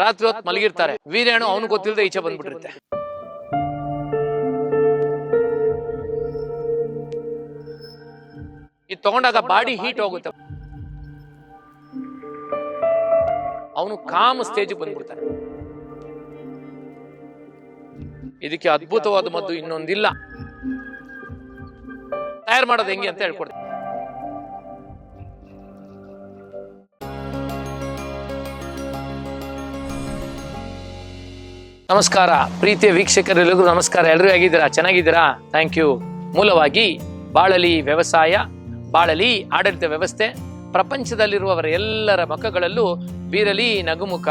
ರಾತ್ರಿ ಹೊತ್ತು ಮಲಗಿರ್ತಾರೆ. ವೀರ್ಯಾಣು ಅವನು ಗೊತ್ತಿಲ್ಲದೆ ಈಚೆ ಬಂದ್ಬಿಟ್ಟಿರುತ್ತೆ ಇದು ತಗೊಂಡಾಗ ಬಾಡಿ ಹೀಟ್ ಹೋಗುತ್ತೆ. ಅವನು ಕಾಮ್ ಸ್ಟೇಜ್ ಬಂದ್ಬಿಡ್ತಾನೆ. ಇದಕ್ಕೆ ಅದ್ಭುತವಾದ ಮದ್ದು ಇನ್ನೊಂದಿಲ್ಲ. ತಯಾರು ಮಾಡೋದು ಹೆಂಗೆ ಅಂತ ಹೇಳ್ಕೊಡ್ತೀನಿ. ನಮಸ್ಕಾರ. ಪ್ರೀತಿಯ ವೀಕ್ಷಕರೆಲ್ಲರಿಗೂ ನಮಸ್ಕಾರ. ಎಲ್ಲರೂ ಹೇಗಿದ್ದೀರಾ? ಚೆನ್ನಾಗಿದ್ದೀರಾ? ಥ್ಯಾಂಕ್ ಯು ಮೂಲವಾಗಿ ಬಾಳಲಿ ವ್ಯವಸಾಯ, ಬಾಳಲಿ ಆಡಳಿತ ವ್ಯವಸ್ಥೆ, ಪ್ರಪಂಚದಲ್ಲಿರುವವರ ಎಲ್ಲರ ಮುಖಗಳಲ್ಲೂ ಬೀರಲಿ ನಗುಮುಖ.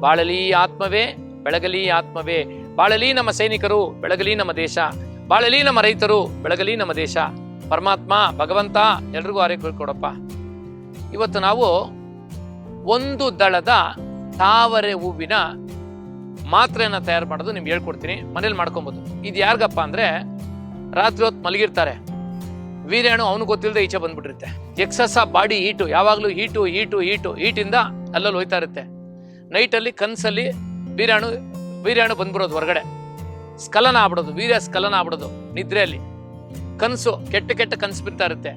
ಬಾಳಲಿ ಆತ್ಮವೇ, ಬೆಳಗಲಿ ಆತ್ಮವೇ. ಬಾಳಲಿ ನಮ್ಮ ಸೈನಿಕರು, ಬೆಳಗಲಿ ನಮ್ಮ ದೇಶ. ಬಾಳಲಿ ನಮ್ಮ ರೈತರು, ಬೆಳಗಲಿ ನಮ್ಮ ದೇಶ. ಪರಮಾತ್ಮ, ಭಗವಂತ, ಎಲ್ರಿಗೂ ಆರೋಗ್ಯ ಕೊಡಪ್ಪ. ಇವತ್ತು ನಾವು ಒಂದು ದಳದ ತಾವರೆ ಹೂವಿನ ಮಾತ್ರೆಯನ್ನ ತಯಾರು ಮಾಡೋದು ನಿಮ್ಗೆ ಹೇಳ್ಕೊಡ್ತೀನಿ. ಮನೇಲಿ ಮಾಡ್ಕೊಬೋದು. ಇದು ಯಾರಿಗಪ್ಪ ಅಂದ್ರೆ ರಾತ್ರಿ ಹೊತ್ತು ಮಲಗಿರ್ತಾರೆ. ವೀರ್ಯಾಣು ಅವನು ಗೊತ್ತಿಲ್ಲದೆ ಈಚೆ ಬಂದ್ಬಿಟ್ಟಿರುತ್ತೆ. ಎಕ್ಸಸ್ ಆ ಬಾಡಿ ಹೀಟು, ಯಾವಾಗಲೂ ಹೀಟು ಹೀಟು ಹೀಟು, ಹೀಟಿಂದ ಅಲ್ಲಲ್ಲಿ ಹೋಯ್ತಾ ಇರುತ್ತೆ. ನೈಟಲ್ಲಿ ಕನಸಲ್ಲಿ ವೀರ್ಯಾಣು ವೀರ್ಯಾಣು ಬಂದ್ಬಿಡೋದು ಹೊರಗಡೆ. ಸ್ಕಲನ ಆಗ್ಬಿಡೋದು, ವೀರ್ಯ ಸ್ಕಲನ ಆಗ್ಬಿಡೋದು ನಿದ್ರೆಯಲ್ಲಿ. ಕನಸು, ಕೆಟ್ಟ ಕೆಟ್ಟ ಕನಸು ಬಿಡ್ತಾ ಇರುತ್ತೆ.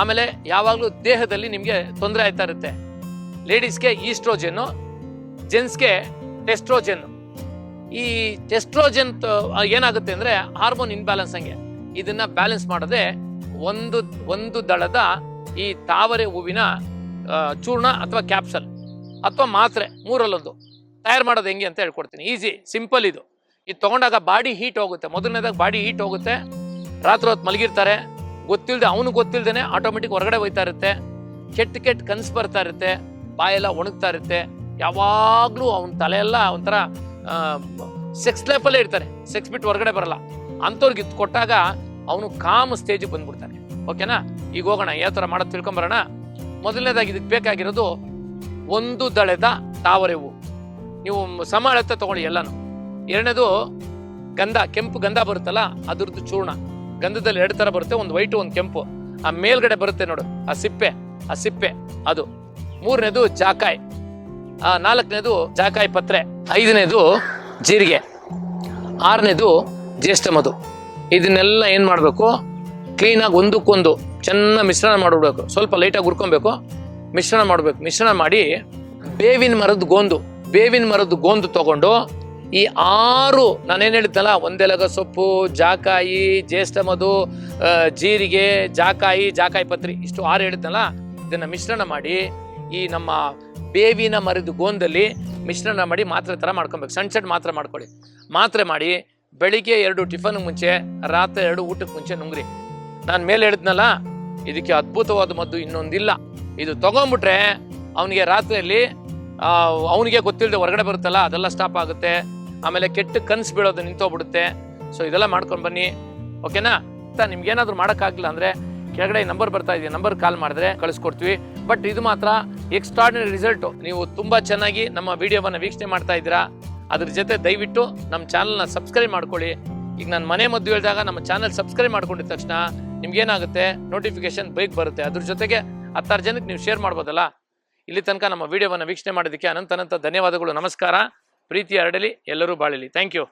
ಆಮೇಲೆ ಯಾವಾಗಲೂ ದೇಹದಲ್ಲಿ ನಿಮಗೆ ತೊಂದರೆ ಆಯ್ತಾ ಇರುತ್ತೆ. ಲೇಡೀಸ್ಗೆ ಈಸ್ಟ್ರೋಜನ್ನು ಜೆಂಟ್ಸ್ಗೆ ಟೆಸ್ಟ್ರೋಜೆನ್. ಈ ಟೆಸ್ಟ್ರೋಜೆನ್ ಏನಾಗುತ್ತೆ ಅಂದ್ರೆ ಹಾರ್ಮೋನ್ ಇನ್ಬ್ಯಾಲೆನ್ಸ್ ಹಂಗೆ. ಇದನ್ನ ಬ್ಯಾಲೆನ್ಸ್ ಮಾಡದೆ ಒಂದು ಒಂದು ದಳದ ಈ ತಾವರೆ ಹೂವಿನ ಚೂರ್ಣ ಅಥವಾ ಕ್ಯಾಪ್ಸಲ್ ಅಥವಾ ಮಾತ್ರೆ ಮೂರಲ್ಲೊಂದು. ತಯಾರು ಮಾಡೋದು ಹೆಂಗೆ ಅಂತ ಹೇಳ್ಕೊಡ್ತೀನಿ. ಈಸಿ, ಸಿಂಪಲ್ ಇದು. ಇದು ತೊಗೊಂಡಾಗ ಬಾಡಿ ಹೀಟ್ ಹೋಗುತ್ತೆ. ಮೊದಲನೇದಾಗ ಬಾಡಿ ಹೀಟ್ ಹೋಗುತ್ತೆ. ರಾತ್ರಿ ಹೊತ್ತು ಮಲಗಿರ್ತಾರೆ. ಗೊತ್ತಿಲ್ಲದೆ ಅವನು ಗೊತ್ತಿಲ್ಲದೆ ಆಟೋಮೆಟಿಕ್ ಹೊರಗಡೆ ಹೋಯ್ತಾ ಇರುತ್ತೆ. ಕೆಟ್ಟ ಕೆಟ್ಟ ಕನಸು ಬರ್ತಾ ಇರುತ್ತೆ. ಬಾಯೆಲ್ಲ ಒಣಗ್ತಾ ಇರುತ್ತೆ. ಯಾವಾಗಲೂ ಅವನ ತಲೆ ಎಲ್ಲ ಒಂಥರ ಸೆಕ್ಸ್ ಲೈಫಲ್ಲೇ ಇರ್ತಾನೆ. ಸೆಕ್ಸ್ ಬಿಟ್ಟು ಹೊರಗಡೆ ಬರಲ್ಲ. ಅಂಥವ್ರಿಗೆ ಇದು ಕೊಟ್ಟಾಗ ಅವನು ಕಾಮ್ ಸ್ಟೇಜಿಗೆ ಬಂದ್ಬಿಡ್ತಾನೆ. ಓಕೆನಾ ಈಗ ಹೋಗೋಣ, ಯಾವ ಥರ ಮಾಡೋದು ತಿಳ್ಕೊಂಬರೋಣ? ಮೊದಲನೇದಾಗಿ ಇದಕ್ಕೆ ಬೇಕಾಗಿರೋದು ಒಂದು ದಳೆದ ತಾವರೆವು ನೀವು ಸಮ ಅಳತೆ ತಗೊಳ್ಳಿ ಎಲ್ಲಾನು. ಎರಡನೇದು ಗಂಧ, ಕೆಂಪು ಗಂಧ ಬರುತ್ತಲ್ಲ, ಅದ್ರದ್ದು ಚೂರ್ಣ. ಗಂಧದಲ್ಲಿ ಎರಡು ತರ ಬರುತ್ತೆ, ಒಂದು ವೈಟು ಒಂದು ಕೆಂಪು. ಆ ಮೇಲ್ಗಡೆ ಬರುತ್ತೆ ನೋಡು, ಆ ಸಿಪ್ಪೆ ಆ ಸಿಪ್ಪೆ ಅದು. ಮೂರನೇದು ಜಾಕಾಯ್. ನಾಲ್ಕನೇದು ಜಾಕಾಯಿ ಪತ್ರೆ, ಐದನೇದು ಜೀರಿಗೆ, ಆರನೇದು ಜ್ಯೇಷ್ಠ ಮಧು. ಇದನ್ನೆಲ್ಲ ಏನು ಮಾಡಬೇಕು? ಕ್ಲೀನಾಗಿ ಒಂದಕ್ಕೊಂದು ಚೆನ್ನಾಗಿ ಮಿಶ್ರಣ ಮಾಡಿಬಿಡ್ಬೇಕು. ಸ್ವಲ್ಪ ಲೈಟಾಗಿ ಹುರ್ಕೊಬೇಕು. ಮಿಶ್ರಣ ಮಾಡಬೇಕು. ಮಿಶ್ರಣ ಮಾಡಿ ಬೇವಿನ ಮರದ ಗೋಂದು, ಬೇವಿನ ಮರದ ಗೋಂದು ತಗೊಂಡು ಈ ಆರು, ನಾನೇನು ಹೇಳಿದ್ದಲ್ಲ ಒಂದೆಲಗ ಸೊಪ್ಪು, ಜಾಕಾಯಿ, ಜ್ಯೇಷ್ಠ ಮಧು ಜೀರಿಗೆ, ಜಾಕಾಯಿ ಜಾಕಾಯಿ ಪತ್ರಿ, ಇಷ್ಟು ಆರು ಹೇಳಿದ್ನಲ್ಲ, ಇದನ್ನು ಮಿಶ್ರಣ ಮಾಡಿ ಈ ನಮ್ಮ ಬೇವಿನ ಮರದ ಗೋಂದಲ್ಲಿ ಮಿಶ್ರಣ ಮಾಡಿ ಮಾತ್ರೆ ಥರ ಮಾಡ್ಕೊಬೇಕು. ಸಣ್ಣ ಸಣ್ಣ ಮಾತ್ರೆ ಮಾಡ್ಕೊಳ್ಳಿ. ಮಾತ್ರೆ ಮಾಡಿ ಬೆಳಿಗ್ಗೆ ಎರಡು ಟಿಫನ್ ಮುಂಚೆ, ರಾತ್ರಿ ಎರಡು ಊಟಕ್ಕೆ ಮುಂಚೆ ನುಂಗ್ರಿ. ನಾನು ಮೇಲೆ ಹೇಳಿದ್ನಲ್ಲ, ಇದಕ್ಕೆ ಅದ್ಭುತವಾದ ಮದ್ದು ಇನ್ನೊಂದಿಲ್ಲ. ಇದು ತಗೊಂಡ್ಬಿಟ್ರೆ ಅವನಿಗೆ ರಾತ್ರಿಯಲ್ಲಿ ಅವನಿಗೆ ಗೊತ್ತಿಲ್ಲದೆ ಹೊರಗಡೆ ಬರುತ್ತಲ್ಲ, ಅದೆಲ್ಲ ಸ್ಟಾಪ್ ಆಗುತ್ತೆ. ಆಮೇಲೆ ಕೆಟ್ಟ ಕನ್ಸು ಬೀಳೋದು ನಿಂತೋಗ್ಬಿಡುತ್ತೆ. ಸೊ ಇದೆಲ್ಲ ಮಾಡ್ಕೊಂಡು ಬನ್ನಿ. ಓಕೆನಾ? ನಿಮ್ಗೆ ಏನಾದರೂ ಮಾಡೋಕ್ಕಾಗಿಲ್ಲ ಅಂದರೆ, ಕೆಳಗಡೆ ನಂಬರ್ ಬರ್ತಾ ಇದೆಯಾ? ನಂಬರ್ ಕಾಲ್ ಮಾಡಿದ್ರೆ ಕಳಿಸ್ಕೊಡ್ತೀವಿ. ಬಟ್ ಇದು ಮಾತ್ರ ಎಕ್ಸ್ಟ್ರಾರ್ಡಿನರಿ ರಿಸಲ್ಟು ನೀವು ತುಂಬ ಚೆನ್ನಾಗಿ ನಮ್ಮ ವಿಡಿಯೋವನ್ನು ವೀಕ್ಷಣೆ ಮಾಡ್ತಾ ಇದ್ದೀರಾ? ಅದ್ರ ಜೊತೆ ದಯವಿಟ್ಟು ನಮ್ಮ ಚಾನಲ್ನ ಸಬ್ಸ್ಕ್ರೈಬ್ ಮಾಡ್ಕೊಳ್ಳಿ. ಈಗ ನಾನು ಮನೆ ಮದ್ದು ಹೇಳಿದಾಗ ನಮ್ಮ ಚಾನಲ್ ಸಬ್ಸ್ಕ್ರೈಬ್ ಮಾಡ್ಕೊಂಡಿದ ತಕ್ಷಣ ನಿಮ್ಗೇನಾಗುತ್ತೆ? ನೋಟಿಫಿಕೇಶನ್ ಬೈಕ್ ಬರುತ್ತೆ. ಅದ್ರ ಜೊತೆಗೆ ಹತ್ತಾರು ಜನಕ್ಕೆ ನೀವು ಶೇರ್ ಮಾಡ್ಬೋದಲ್ಲ? ಇಲ್ಲಿ ತನಕ ನಮ್ಮ ವಿಡಿಯೋವನ್ನು ವೀಕ್ಷಣೆ ಮಾಡೋದಕ್ಕೆ ಅನಂತ ಅನಂತ ಧನ್ಯವಾದಗಳು. ನಮಸ್ಕಾರ. ಪ್ರೀತಿ ಹರಡಲಿ ಎಲ್ಲರೂ ಬಾಳಲಿ. Thank you